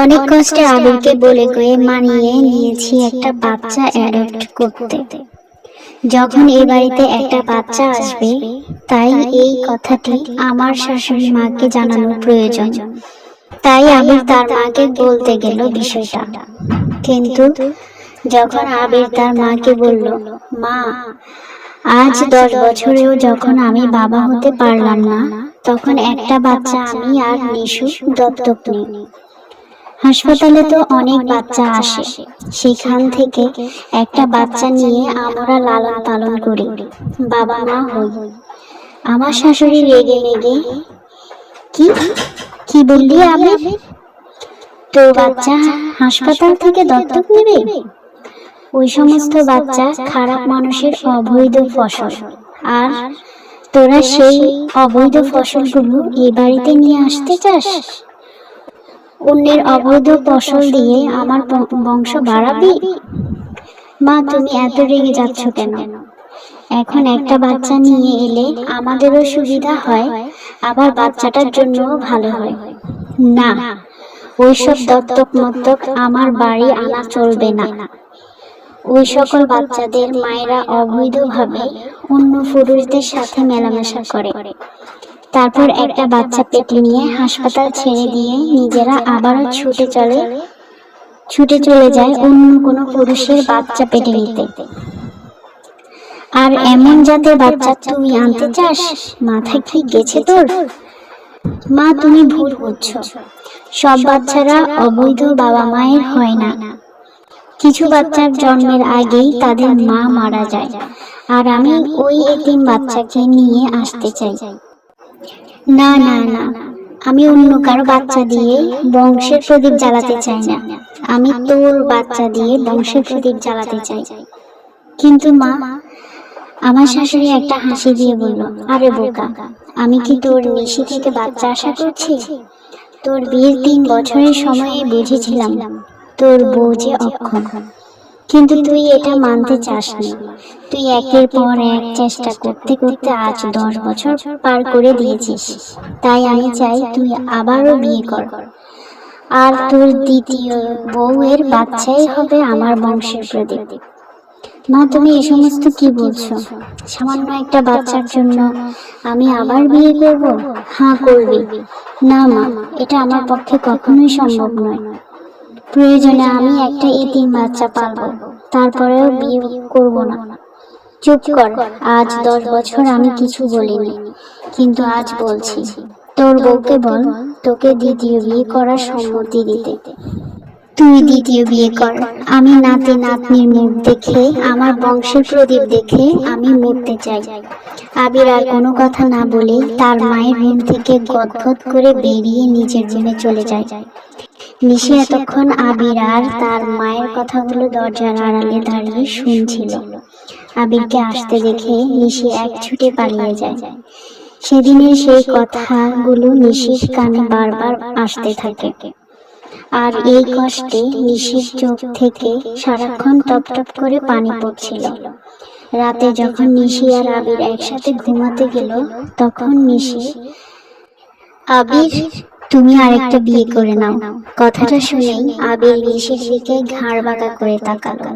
অনেক কষ্টে আবিরকে বলে কয়ে মানিয়ে নিয়েছি একটা বাচ্চা অ্যাডপ্ট করতে। যখন এই বাড়িতে একটা বাচ্চা আসবে তাই এই কথাটি আমার শাশুড়ি মাকে জানানোর প্রয়োজন। তাই আবির তার মাকে বলতে গেল বিষয়টা। কিন্তু যখন আবির তার মাকে বলল মা আজ দশ বছরেও যখন আমি বাবা হতে পারলাম না তখন একটা বাচ্চা আমি আর নিশু দত্তক নিই। হাসপাতালে তো অনেক বাচ্চা আসে। সেখান থেকে একটা বাচ্চা নিয়ে আমরা লালন পালন করি। বাবা মা হই। আমার শাশুড়ি রেগে রেগে কি? কি বললি আমি তো বাচ্চা হাসপাতাল থেকে দত্তক নেবে? ওই সমস্ত বাচ্চা খারাপ মানুষের অবৈধ ফসল। আর তোরা সেই অবৈধ ফসলগুলো এই বাড়িতে নিয়ে আসতে চাস? অন্যের অবৈধ ফসল দিয়ে আমার বংশ বাড়াবি? মা, তুমি এত রেগে যাচ্ছ কেন? এখন একটা বাচ্চা নিয়ে এলে আমাদেরও সুবিধা হয়, আবার বাচ্চাটার জন্যও ভালো হয়। না, ওইসব দত্তক মত্তক আমার বাড়ি আনা চলবে না। ওই সকল বাচ্চাদের মায়েরা অবৈধভাবে অন্য পুরুষদের সাথে মেলামেশা করে। তারপর একটা বাচ্চা পেটে নিয়ে হাসপাতাল ছেড়ে দিয়ে নিজেরা আবারও ছুটে চলে ছুটে চলে যায় অন্য কোনো পুরুষের বাচ্চা পেটে নিতে। আর এমন জাতের বাচ্চা তুমি আনতে চাস মাথায় কি গেছে তোর? মা তুমি ভুল বুঝছ। সব বাচ্চারা অবৈধ বাবা মায়ের হয় না। কিছু বাচ্চার জন্মের আগেই তাদের মা মারা যায়। আর আমি ওই এতিম বাচ্চাকে নিয়ে আসতে চাই। না না না। আমি অন্য কারও বাচ্চা দিয়ে বংশের প্রদীপ জ্বালাতে চাই না। আমি তোর বাচ্চা দিয়ে বংশের প্রদীপ জ্বালাতে চাই। কিন্তু মা, আমার শাশুড়ি একটা হাসি দিয়ে বলল, আরে বোকা, আমি কি তোর নিশি থেকে বাচ্চা আশা করছি? তোর বিয়ের তিন বছরের সময়ে বুঝেছিলাম, তোর বউ যে অক্ষম। কিন্তু তুই এটা মানতে চাসনি তুই একের পর এক চেষ্টা করতে করতে আজ দশ বছর পার করে দিয়েছিস। তাই আমি চাই তুই আবারও বিয়ে কর। আর তোর দ্বিতীয় বউয়ের বাচ্চাই হবে আমার বংশের প্রদীপ। মা তুমি এ সমস্ত কি বলছো? সামান্য একটা বাচ্চার জন্য আমি আবার বিয়ে করব? হ্যাঁ করবি। না মা এটা আমার পক্ষে কখনোই সম্ভব নয়। প্রয়োজনে আমি একটা এতিম বাচ্চা পালবো, তারপরেও বিয়ে করব না। চুপ কর, আজ দশ বছর আমি কিছু বলিনি, কিন্তু আজ বলছি, তোর বউকে বল, তোকে দ্বিতীয় বিয়ে করার সম্মতি দিতে। তুই দ্বিতীয় বিয়ে কর, আমি নাতি নাতনির মুখ দেখে, আমার বংশের প্রদীপ দেখে আমি মরতে চাই। আবির আর কোনো কথা না বলে তার মায়ের রুম থেকে গদগদ করে বেরিয়ে নিজের রুমে চলে যায়। নিশি এতক্ষণ আবির আর তার মায়ের কথাগুলো দরজার আড়ালে দাঁড়িয়ে শুনছিল। আবিরকে আসতে দেখে নিশি এক ছুটে পালিয়ে যায়। সেদিনের সেই কথাগুলো নিশির কানে বারবার আসতে থাকে। আর এই কষ্টে নিশির চোখ থেকে সারাক্ষণ টপ টপ করে পানি পড়ছিল। রাতে যখন নিশি আর আবির একসাথে ঘুমাতে গেল, তখন নিশি, আবির তুমি আরেকটা বিয়ে করে নাও। কথাটা শুনেই আবির বিশেষ দিকে ঘাড় বাঁকা করে তাকালো।